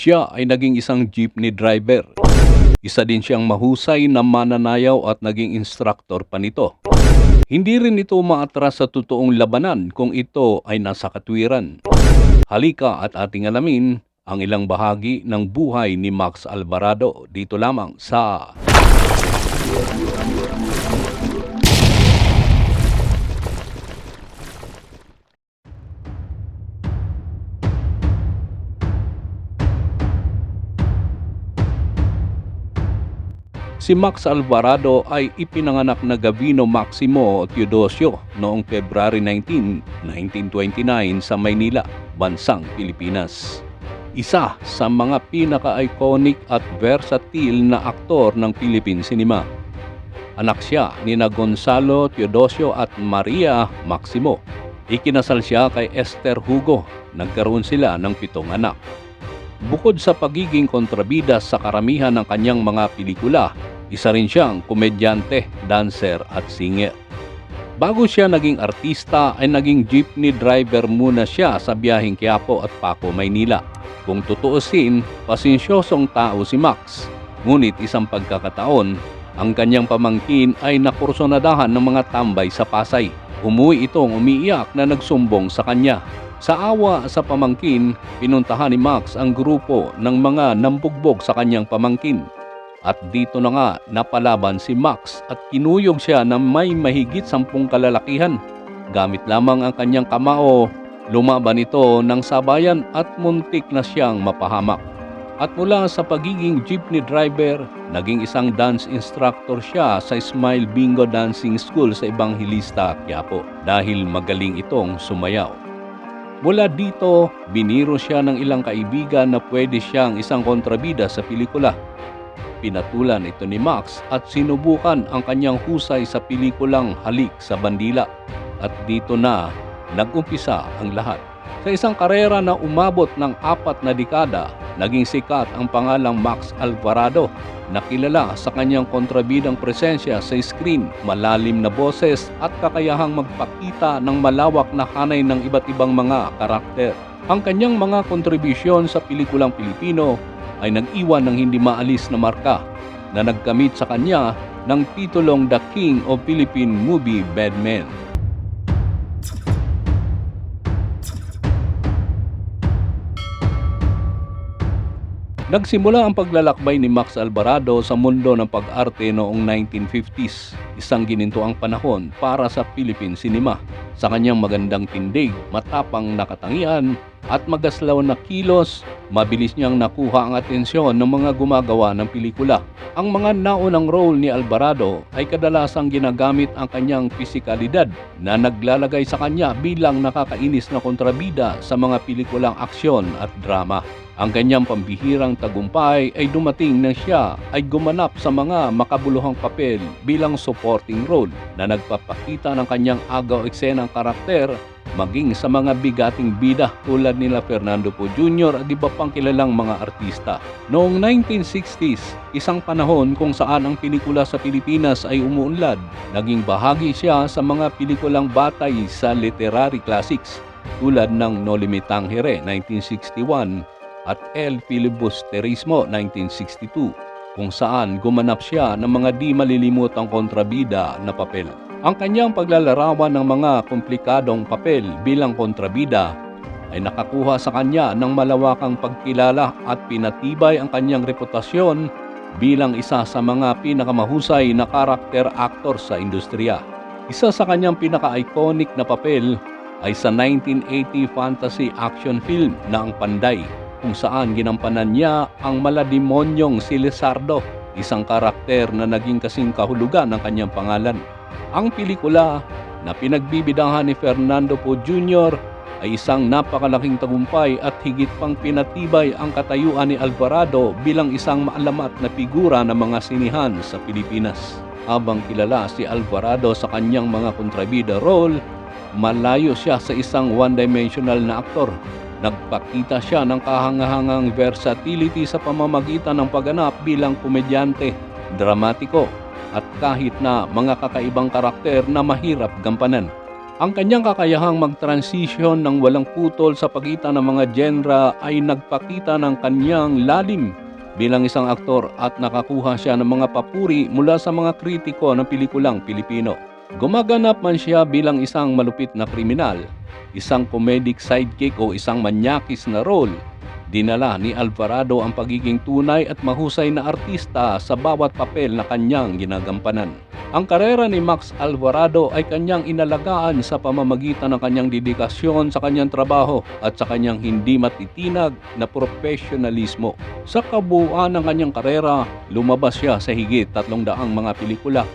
Siya ay naging isang jeepney driver. Isa din siyang mahusay na mananayaw at naging instructor pa nito. Hindi rin ito maatras sa totoong labanan kung ito ay nasa katwiran. Halika at ating alamin ang ilang bahagi ng buhay ni Max Alvarado dito lamang sa Si Max Alvarado ay ipinanganak na Gavino Maximo Teodosio noong February 19, 1929 sa Maynila, bansang Pilipinas. Isa sa mga pinaka-iconic at versatile na aktor ng Philippine cinema. Anak siya ni na Gonzalo Teodosio at Maria Maximo. Ikinasal siya kay Esther Hugo. Nagkaroon sila ng pitong anak. Bukod sa pagiging kontrabida sa karamihan ng kanyang mga pelikula, isa rin siyang komedyante, dancer at singer. Bago siya naging artista ay naging jeepney driver muna siya sa biyaheng Quiapo at Paco, Maynila. Kung tutuusin, pasensyosong tao si Max. Ngunit isang pagkakataon, ang kanyang pamangkin ay nakursonadahan ng mga tambay sa Pasay. Umuwi itong umiiyak na nagsumbong sa kanya. Sa awa sa pamangkin, pinuntahan ni Max ang grupo ng mga nambugbog sa kanyang pamangkin. At dito na nga napalaban si Max at kinuyog siya na may mahigit sampung kalalakihan. Gamit lamang ang kanyang kamao, lumaban ito ng sabayan at muntik na siyang mapahamak. At mula sa pagiging jeepney driver, naging isang dance instructor siya sa Smile Bingo Dancing School sa Evangelista, Quiapo dahil magaling itong sumayaw. Mula dito, biniro siya ng ilang kaibigan na pwede siyang isang kontrabida sa pelikula. Pinatulan ito ni Max at sinubukan ang kanyang husay sa pelikulang Halik sa Bandila. At dito na nagumpisa ang lahat. Sa isang karera na umabot ng apat na dekada, naging sikat ang pangalang Max Alvarado na kilala sa kanyang kontrabidang presensya sa screen, malalim na boses at kakayahang magpakita ng malawak na hanay ng iba't ibang mga karakter. Ang kanyang mga kontribusyon sa pelikulang Pilipino ay nag-iwan ng hindi maalis na marka na nagkamit sa kanya ng titulong The King of Philippine Movie Badman. Nagsimula ang paglalakbay ni Max Alvarado sa mundo ng pag-arte noong 1950s, isang ginintuang panahon para sa Philippine cinema. Sa kanyang magandang tindig, matapang na katangian at magaslaw na kilos, mabilis niyang nakuha ang atensyon ng mga gumagawa ng pelikula. Ang mga naunang role ni Alvarado ay kadalasang ginagamit ang kanyang pisikalidad na naglalagay sa kanya bilang nakakainis na kontrabida sa mga pelikulang aksyon at drama. Ang kanyang pambihirang tagumpay ay dumating nang siya ay gumanap sa mga makabuluhang papel bilang supporting role na nagpapakita ng kanyang agaw eksenang karakter maging sa mga bigating bida tulad nila Fernando Po Jr. at iba pang kilalang mga artista. Noong 1960s, isang panahon kung saan ang pelikula sa Pilipinas ay umuunlad, naging bahagi siya sa mga pelikulang batay sa literary classics tulad ng No Limitang Here 1961 at El Filibusterismo 1962 kung saan gumanap siya ng mga di malilimutang kontrabida na papel. Ang kanyang paglalarawan ng mga komplikadong papel bilang kontrabida ay nakakuha sa kanya ng malawakang pagkilala at pinatibay ang kanyang reputasyon bilang isa sa mga pinakamahusay na karakter actor sa industriya. Isa sa kanyang pinaka-iconic na papel ay sa 1980 fantasy action film na Ang Panday kung saan ginampanan niya ang malademonyong si Lizardo, isang karakter na naging kasing kahulugan ng kanyang pangalan. Ang pelikula na pinagbibidahan ni Fernando Po Jr. ay isang napakalaking tagumpay at higit pang pinatibay ang katayuan ni Alvarado bilang isang maalamat na figura ng mga sinihan sa Pilipinas. Habang kilala si Alvarado sa kanyang mga kontrabida role, malayo siya sa isang one-dimensional na aktor Nagpakita siya ng kahangahangang versatility sa pamamagitan ng pagganap bilang komedyante, dramatiko, at kahit na mga kakaibang karakter na mahirap gampanan. Ang kanyang kakayahang mag-transition ng walang putol sa pagitan ng mga genre ay nagpakita ng kanyang lalim bilang isang aktor at nakakuha siya ng mga papuri mula sa mga kritiko ng pelikulang Pilipino. Gumaganap man siya bilang isang malupit na kriminal, isang comedic sidekick o isang manyakis na role, dinala ni Alvarado ang pagiging tunay at mahusay na artista sa bawat papel na kanyang ginagampanan. Ang karera ni Max Alvarado ay kanyang inalagaan sa pamamagitan ng kanyang dedikasyon sa kanyang trabaho at sa kanyang hindi matitinag na profesionalismo. Sa kabuuan ng kanyang karera, lumabas siya sa higit tatlong daang mga pelikula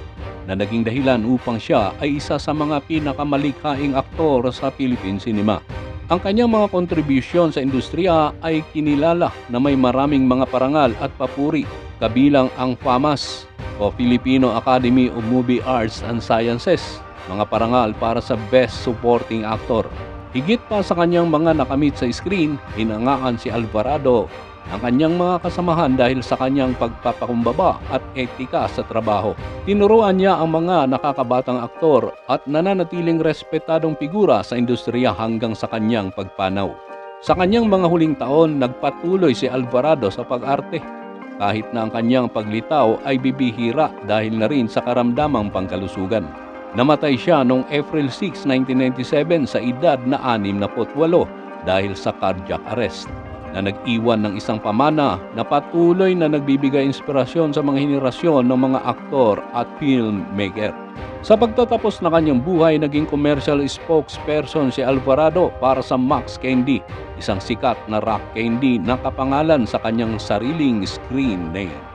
na naging dahilan upang siya ay isa sa mga pinakamalikhaing aktor sa Philippine cinema. Ang kanyang mga kontribusyon sa industriya ay kinilala na may maraming mga parangal at papuri, kabilang ang FAMAS o Filipino Academy of Movie Arts and Sciences, mga parangal para sa Best Supporting Actor. Higit pa sa kanyang mga nakamit sa screen, inangaan si Alvarado ang kanyang mga kasamahan dahil sa kanyang pagpapakumbaba at etika sa trabaho. Tinuruan niya ang mga nakakabatang aktor at nananatiling respetadong figura sa industriya hanggang sa kanyang pagpanaw. Sa kanyang mga huling taon, nagpatuloy si Alvarado sa pag-arte kahit na ang kanyang paglitaw ay bibihira dahil na rin sa karamdamang pangkalusugan. Namatay siya noong April 6, 1997 sa edad na 68 dahil sa cardiac arrest na nag-iwan ng isang pamana na patuloy na nagbibigay inspirasyon sa mga henerasyon ng mga aktor at filmmaker. Sa pagtatapos ng kanyang buhay, naging commercial spokesperson si Alvarado para sa Max Candy, isang sikat na rock candy na kapangalan sa kanyang sariling screen name.